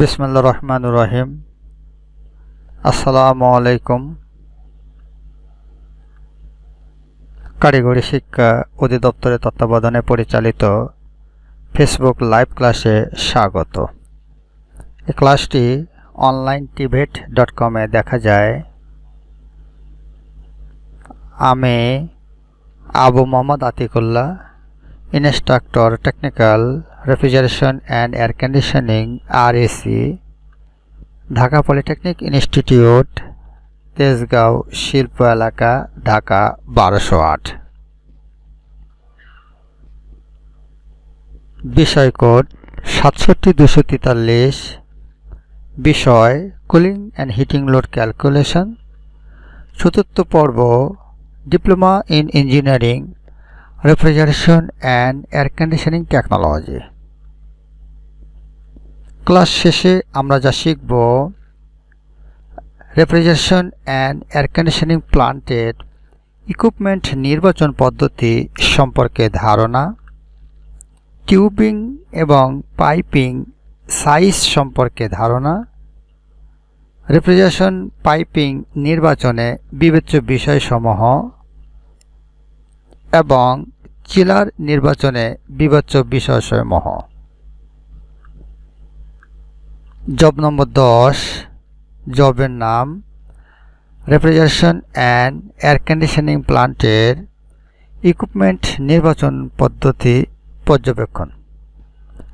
বিসমুল্লা রহমান রহিম আসসালামু আলাইকুম কারিগরি শিক্ষা অধিদপ্তরের তত্ত্বাবধানে পরিচালিত ফেসবুক লাইভ ক্লাসে স্বাগত। এই ক্লাসটি অনলাইন টিভেট ডট কমে দেখা যায়। আমি Abu Mohammad Atikullah, instructor technical refrigeration and air conditioning RAC Dhaka polytechnic institute Tejgaon, শিল্প এলাকা, ঢাকা, বারোশো আট। বিষয় কোড সাতষট্টি দুশো তেতাল্লিশ। বিষয় cooling and heating load calculation চতুর্থ পর্ব diploma in engineering refrigeration and air conditioning technology class শেষে আমরা যা শিখব রেফ্রিজারেশন অ্যান্ড এয়ার কন্ডিশনিং প্লান্টের ইকুইপমেন্ট নির্বাচন পদ্ধতি সম্পর্কে ধারণা টিউবিং এবং পাইপিং সাইজ সম্পর্কে ধারণা রেফ্রিজারেশন পাইপিং নির্বাচনে বিবেচ্য বিষয়সমূহ এবং চিলার নির্বাচনে বিবেচ্য বিষয়সমূহ। জব নম্বর দশ, জবের নাম রেফ্রিজারেশন অ্যান্ড এয়ার কন্ডিশনিং প্লান্টের ইকুইপমেন্ট নির্বাচন পদ্ধতি পর্যবেক্ষণ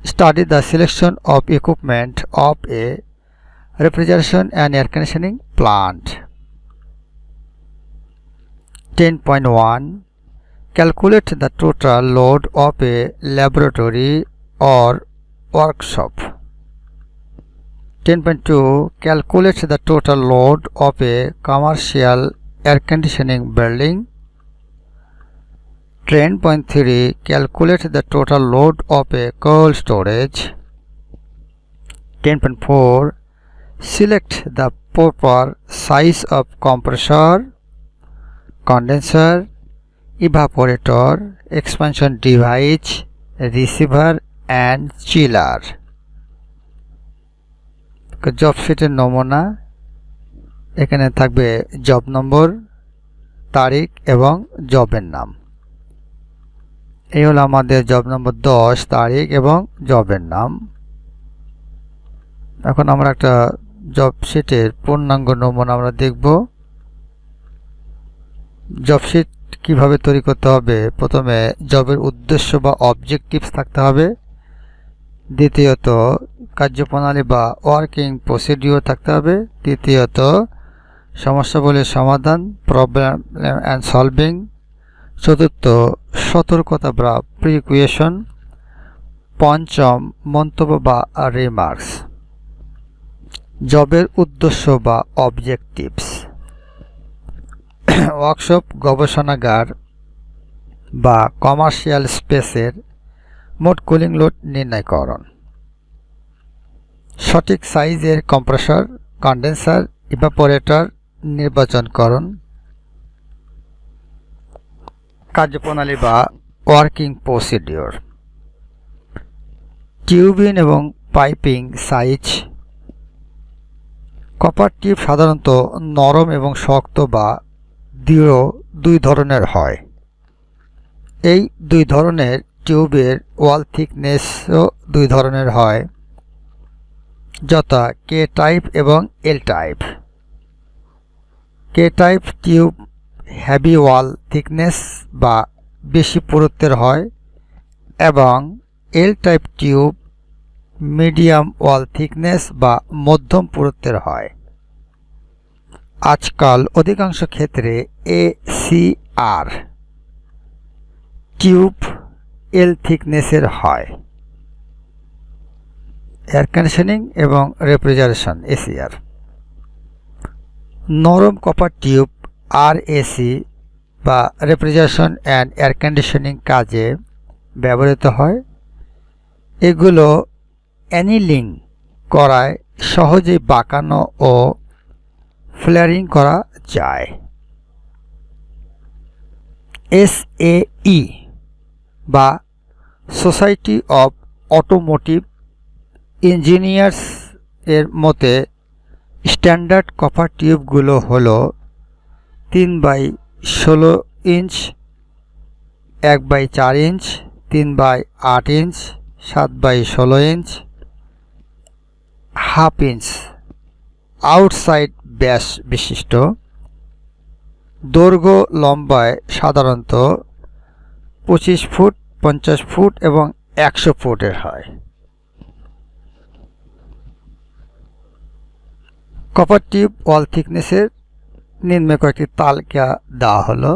study the selection of equipment of a refrigeration and air conditioning plant ten point one Calculate the total load of a laboratory or workshop. 10.2 Calculate the total load of a commercial air conditioning building. 10.3 Calculate the total load of a cold storage. 10.4 Select the proper size of compressor, condenser, evaporator, expansion device, receiver and chiller. Job শিটের নমুনা, এখানে থাকবে job নম্বর তারিখ এবং জবের নাম। এই হলো আমাদের জব নম্বর দশ, তারিখ এবং জবের নাম। এখন আমরা একটা জব শিটের পূর্ণাঙ্গ নমুনা আমরা দেখব। জব শিট কীভাবে তৈরি করতে হবে? প্রথমে জবের উদ্দেশ্য বা অবজেক্টিভস থাকতে হবে। দ্বিতীয়ত, কার্যপ্রণালী বা ওয়ার্কিং প্রসিডিওর থাকতে হবে। তৃতীয়ত সমস্যাগুলির সমাধান প্রবলেম অ্যান্ড সলভিং চতুর্থ, সতর্কতা বা প্রিকুয়েশন পঞ্চম, মন্তব্য বা রিমার্কস জবের উদ্দেশ্য বা অবজেক্টিভস ওয়ার্কশপ গবেষণাগার বা কমার্শিয়াল স্পেসের মোট কুলিং লোড নির্ণয় নির্ণয়করণ সঠিক সাইজের কম্প্রেসর, কন্ডেন্সার, ইভাপোরেটর নির্বাচনকরণ কার্যপ্রণালী বা ওয়ার্কিং প্রসিডিওর। টিউবিন এবং পাইপিং সাইজ। কপার টিউব সাধারণত নরম এবং শক্ত বা দৃঢ় দুই ধরনের হয়। এই দুই ধরনের টিউবের ওয়াল থিকনেসও দুই ধরনের হয়, যথা কে টাইপ এবং L type K type tube heavy wall thickness বা বেশি পুরুত্বের হয় এবং L type tube medium wall thickness বা মধ্যম পুরুত্বের হয়। আজকাল অধিকাংশ ক্ষেত্রে A C R tube L থিকনেসের হয়। এয়ার কন্ডিশনিং এবং রেফ্রিজারেশন, এসিআর। নরম কপার টিউব, আর এসি বা রেফ্রিজারেশন অ্যান্ড এয়ার কন্ডিশনিং কাজে ব্যবহৃত হয়। এগুলো অ্যানিলিং করায় সহজেই বাঁকানো ও ফ্লেয়ারিং করা যায়। এসএই বা সোসাইটি অফ অটোমোটিভ ইঞ্জিনিয়ার্স এর মতে স্ট্যান্ডার্ড কপার টিউবগুলো হলো তিন বাই ষোলো ইঞ্চ এক বাই চার ইঞ্চ তিন বাই আট ইঞ্চ সাত বাই ষোলো ইঞ্চ হাফ ইঞ্চ আউটসাইড ব্যাস বিশিষ্ট। দৈর্ঘ্য লম্বায় সাধারণত পঁচিশ ফুট পঞ্চাশ ফুট এবং একশো ফুটের হয়। কপার টিউব ওয়াল থিকনেসের নিম্নে কয়েকটি তালিকা দেওয়া হলো।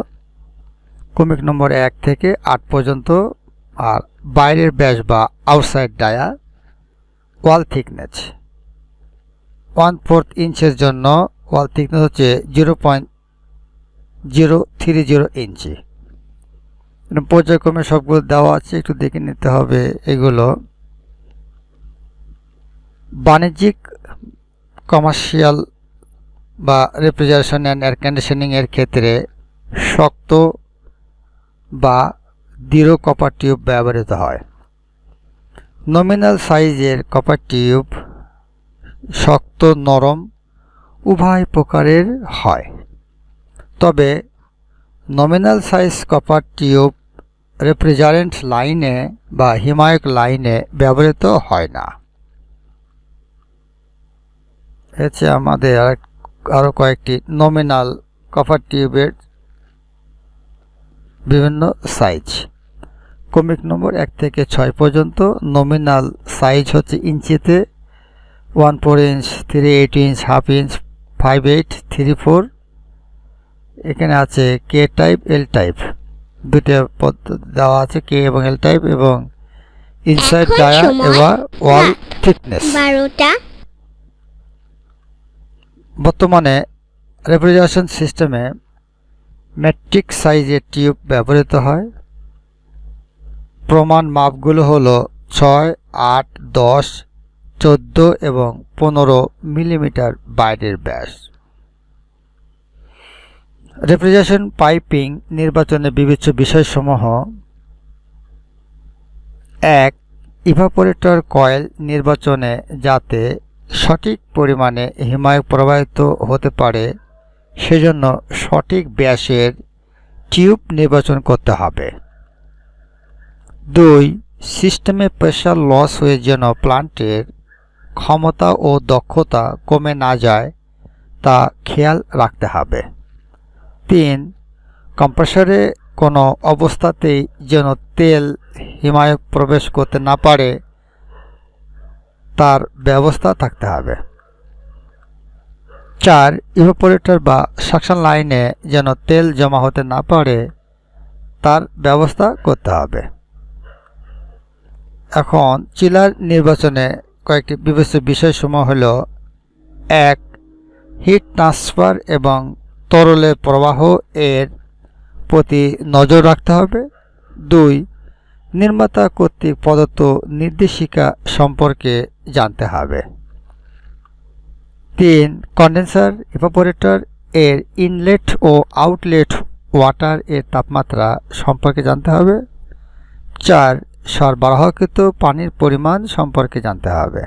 কমিক নম্বর এক থেকে আট পর্যন্ত আর বাইরের ব্যাস বা outside dia wall thickness one fourth ইঞ্চের জন্য ওয়াল থিকনেস হচ্ছে zero point zero three zero ইঞ্চি পর্যায়ক্রমে সবগুলো দেওয়া আছে, একটু দেখে নিতে হবে এগুলো। বাণিজ্যিক কমার্শিয়াল বা রেফ্রিজারেশন অ্যান্ড এয়ার কন্ডিশনিং এর ক্ষেত্রে শক্ত বা দৃঢ় কপার টিউব ব্যবহৃত হয়। নমিনাল সাইজের কপার টিউব শক্ত, নরম, উভয় প্রকারের হয়। তবে nominal size copper tube refrigerant লাইনে বা হিমায়ক লাইনে ব্যবহৃত হয় না। হচ্ছে আমাদের আরও কয়েকটি নমিনাল কপার টিউবের বিভিন্ন সাইজ কমিক নম্বর এক থেকে ছয় পর্যন্ত নমিনাল সাইজ হচ্ছে ইঞ্চিতে one four inch three eight inch half inch five eight three four এখানে আছে কে টাইপ এল টাইপ দুটো পদ দেওয়া আছে কে এবং এল টাইপ এবং ইনসাইড ডায়া এবং ওয়াল থিকনেস বর্তমানে রেফ্রিজারেশন সিস্টেমে মেট্রিক সাইজের টিউব ব্যবহৃত হয়। প্রমাণ মাপগুলো হলো ছয় আট দশ চোদ্দ এবং পনেরো মিলিমিটার বাইরের ব্যাস। রেফ্রিজারেশন পাইপিং নির্বাচনে বিবেচ্য বিষয়সমূহ এক ইভাপোরেটর কয়েল নির্বাচনে যাতে সঠিক পরিমাণে হিমায়ক প্রবাহিত হতে পারে, সেজন্য সঠিক ব্যাসের টিউব নির্বাচন করতে হবে। দুই সিস্টেমে প্রেশার লস হয়ে যেন প্লান্টের ক্ষমতা ও দক্ষতা কমে না যায়, তা খেয়াল রাখতে হবে। তিন, কম্প্রেসরে কোনো অবস্থাতেই যেন তেল হিমায়ক প্রবেশ করতে না পারে, তার ব্যবস্থা থাকতে হবে। চার, ইভাপোরেটর বা সাকশন লাইনে যেন তেল জমা হতে না পারে, তার ব্যবস্থা করতে হবে। এখন চিলার নির্বাচনে কয়েকটি বিবেচ্য বিষয়সমূহ হল, এক, হিট ট্রান্সফার এবং তরলের প্রবাহ এর প্রতি নজর রাখতে হবে। দুই, নির্মাতা কর্তৃক প্রদত্ত নির্দেশিকা সম্পর্কে জানতে হবে। তিন, কন্ডেন্সার, ইভাপোরেটর এর ইনলেট ও আউটলেট ওয়াটার এর তাপমাত্রা সম্পর্কে জানতে হবে। চার, সরবরাহকৃত পানির পরিমাণ সম্পর্কে জানতে হবে।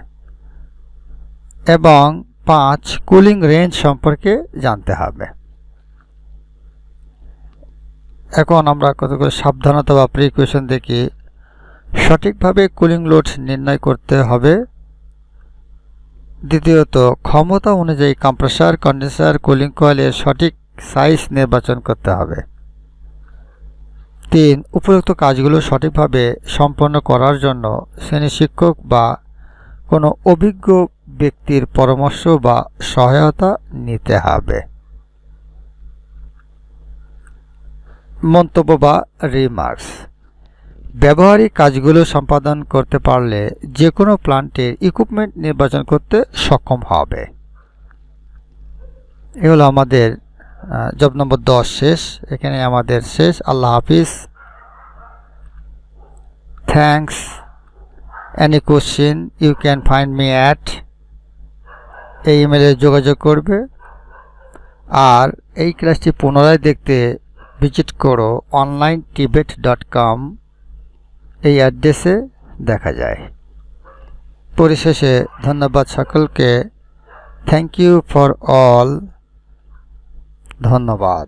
এবং পাঁচ, কুলিং রেঞ্জ সম্পর্কে জানতে হবে। এখন আমরা কতগুলো সাবধানতা বা প্রিকুয়েশন দেখি। সঠিকভাবে কুলিং লোড নির্ণয় করতে হবে। দ্বিতীয়ত, ক্ষমতা অনুযায়ী কম্প্রেসার কন্ডেন্সার কুলিং কয়েলের সঠিক সাইজ নির্বাচন করতে হবে। তিন উপরোক্ত কাজগুলো সঠিকভাবে সম্পন্ন করার জন্য শ্রেণি শিক্ষক বা কোনো অভিজ্ঞ ব্যক্তির পরামর্শ বা সহায়তা নিতে হবে। মন্তব্য বা রিমার্কস ব্যবহারিক কাজগুলো সম্পাদন করতে পারলে যে কোনো প্লান্টের ইকুইপমেন্ট নির্বাচন করতে সক্ষম হবে। এ হলো আমাদের জব নম্বর দশ শেষ। এখানে আমাদের শেষ। আল্লাহ হাফিজ। Thanks any question you can find me at এই ইমেলে যোগাযোগ করবে। আর এই ক্লাসটি পুনরায় দেখতে ভিজিট করো অনলাইন টিবেট ডট কম এই অ্যাড্রেসে দেখা যায়। পরিশেষে ধন্যবাদ সকলকে। Thank you for all. ধন্যবাদ।